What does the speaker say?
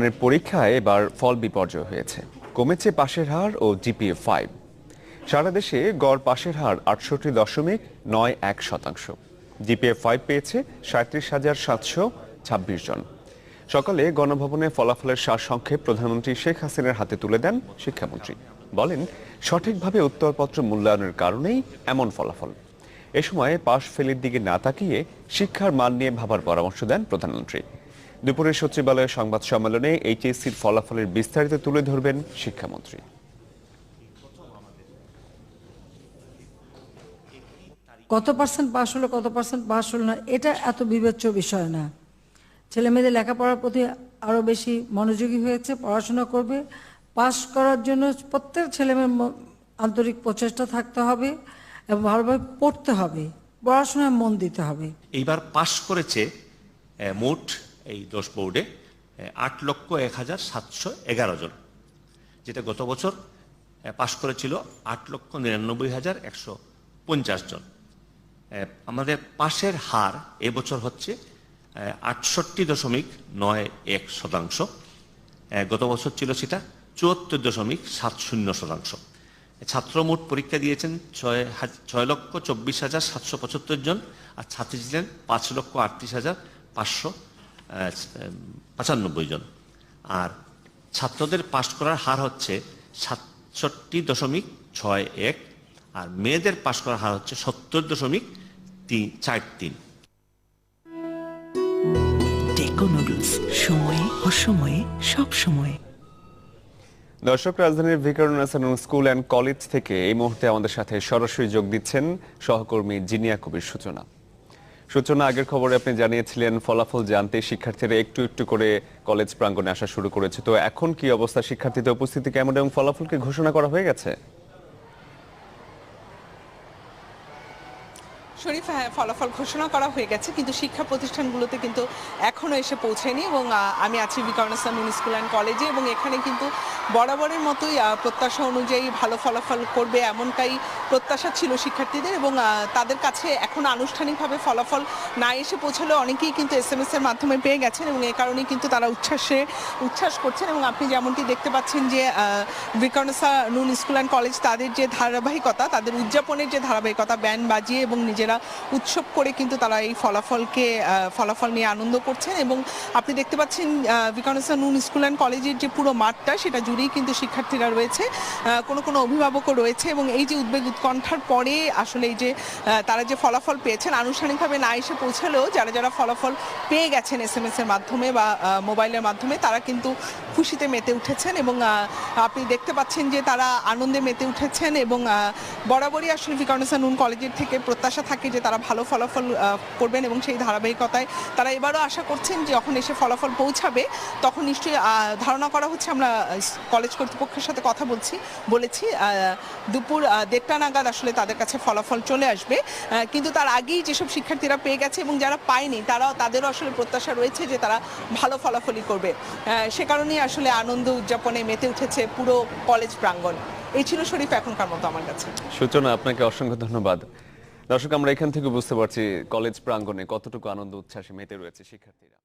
মানের পরীক্ষায় এবার ফল বিপর্যয় হয়েছে। কমেছে পাশের হার ও জিপিএ ফাইভ সারা দেশে গড় পাশের হার আটষট্টি দশমিক নয় এক শতাংশ। জিপিএ ফাইভ পেয়েছে সাঁত্রিশ হাজার সাতশো ছাব্বিশ জন। সকালে গণভবনে ফলাফলের সারসংক্ষেপ প্রধানমন্ত্রী শেখ হাসিনার হাতে তুলে দেন শিক্ষামন্ত্রী। বলেন, সঠিকভাবে উত্তরপত্র মূল্যায়নের কারণেই এমন ফলাফল। এ সময় পাশ ফেলের দিকে না তাকিয়ে শিক্ষার মান নিয়ে ভাবার পরামর্শ দেন প্রধানমন্ত্রী। দুপুরে সচিবালয়ের সংবাদ সম্মেলনে এইচএসসির ফলাফলের বিস্তারিত তুলে ধরবেন শিক্ষামন্ত্রী। কত পার্সেন্ট পাস হলো কত পার্সেন্ট পাস হলো না এটা এত বিবেচ্য বিষয় না। ছেলে মেয়েদের লেখাপড়ার প্রতি আরও বেশি মনোযোগী হয়েছে পড়াশোনা করবে। পাস করার জন্য প্রত্যেক ছেলে মেয়ের আন্তরিক প্রচেষ্টা থাকতে হবে এবং ভালোভাবে পড়তে হবে পড়াশোনায় মন দিতে হবে। এইবার পাশ করেছে মোট এই দশ বোর্ডে আট লক্ষ এক হাজার সাতশো এগারো জন। যেটা গত বছর পাশ করেছিল আট লক্ষ নিরানব্বই হাজার একশো পঞ্চাশ জন। আমাদের পাশের হার এবছর হচ্ছে আটষট্টি দশমিক নয় এক শতাংশ। গত বছর ছিল সেটা চুয়াত্তর দশমিক সাত শূন্য শতাংশ। ছাত্র মোট পরীক্ষা দিয়েছেন ছয় ছয় লক্ষ চব্বিশ হাজার সাতশো পঁচাত্তর জন, আর ছাত্রী ছিলেন পাঁচ লক্ষ আটত্রিশ হাজার পাঁচশো পঁচানব্বই জন। আর ছাত্রদের পাশ করার হার হচ্ছে সাতষট্টি দশমিক ছয় এক আর মেয়েদের পাশ করার হার হচ্ছে সত্তর দশমিক তিন চার তিন। সময়ে অসময়ে সব সময়ে দর্শক রাজধানীর ভিকারুন্নাসান স্কুল অ্যান্ড কলেজ থেকে এই মুহূর্তে আমাদের সাথে সরাসরি যোগ দিচ্ছেন সহকর্মী জিনিয়া কবির সূচনা। সূচনা, আগের খবরে আপনি জানিয়েছিলেন, ফলাফল জানতে শিক্ষার্থীরা একটু একটু করে কলেজ প্রাঙ্গনে আসা শুরু করেছে। তো এখন কি অবস্থা? শিক্ষার্থীদের উপস্থিতি কেমন এবং ফলাফলকে ঘোষণা করা হয়ে গেছে? শরীফ হ্যাঁ ফলাফল ঘোষণা করা হয়ে গেছে, কিন্তু শিক্ষা প্রতিষ্ঠানগুলোতে কিন্তু এখনও এসে পৌঁছেনি এবং আমি আছি বিকারণস্থান স্কুল অ্যান্ড কলেজে এবং এখানে কিন্তু বরাবরের মতোই প্রত্যাশা অনুযায়ী ভালো ফলাফল করবে এমনটাই প্রত্যাশা ছিল শিক্ষার্থীদের এবং তাদের কাছে এখন আনুষ্ঠানিকভাবে ফলাফল না এসে পৌঁছলেও অনেকেই কিন্তু এস এম এস এর মাধ্যমে পেয়ে গেছেন এবং এ কারণেই কিন্তু তারা উচ্ছ্বাসে, উচ্ছ্বাস করছেন এবং আপনি যেমনটি দেখতে পাচ্ছেন যে বিকর্ণসা নুন স্কুল অ্যান্ড কলেজ তাদের যে ধারাবাহিকতা, তাদের উদযাপনের যে ধারাবাহিকতা, ব্যান্ড বাজিয়ে এবং নিজেরা উৎসব করে কিন্তু তারা এই ফলাফলকে ফলাফল নিয়ে আনন্দ করছেন এবং আপনি দেখতে পাচ্ছেন বিকর্ণসা নুন স্কুল অ্যান্ড কলেজের যে পুরো মাঠটা, সেটা জুড়েই কিন্তু শিক্ষার্থীরা রয়েছে। কোনো কোনো অভিভাবকও রয়েছে এবং এই যে উদ্বেগ উৎকণ্ঠার পরে আসলে এই যে তারা যে ফলাফল পেয়েছেন, আনুষ্ঠানিকভাবে না এসে পৌঁছালেও যারা যারা ফলাফল পেয়ে গেছেন এস এম এস এর মাধ্যমে বা মোবাইলের মাধ্যমে, তারা কিন্তু খুশিতে মেতে উঠেছেন এবং আপনি দেখতে পাচ্ছেন যে তারা আনন্দে মেতে উঠেছেন এবং বরাবরই আসলে বিকর্ণসা নুন কলেজের থেকে প্রত্যাশা থাকে যে তারা ভালো ফলাফল করবেন এবং সেই ধারাবাহিকতায় তারা এবারও আশা করছেন যে যখন এসে ফলাফল পৌঁছাবে, তখন নিশ্চয়ই ধারণা করা হচ্ছে আমরা কলেজ কর্তৃপক্ষের সাথে কথা বলছি, বলেছি দুপুর দেড়টা নাগাদ আসলে তাদের কাছে ফলাফল চলে আসবে। কিন্তু তার আগেই যেসব শিক্ষার্থীরা পেয়ে গেছে এবং যারা পায়নি, তারাও, তাদেরও আসলে প্রত্যাশা রয়েছে যে তারা ভালো ফলাফলই করবে। সে কারণেই আসলে আনন্দ উদযাপনে মেতে উঠেছে পুরো কলেজ প্রাঙ্গণ। এই ছিল শরীফ এখনকার মতো আমার কাছে। সূচনা, আপনাকে অসংখ্য ধন্যবাদ। দর্শক আমরা এখান থেকে বুঝতে পারছি কলেজ প্রাঙ্গনে কতটুকু আনন্দ উচ্ছ্বাসে মেতে রয়েছে শিক্ষার্থীরা।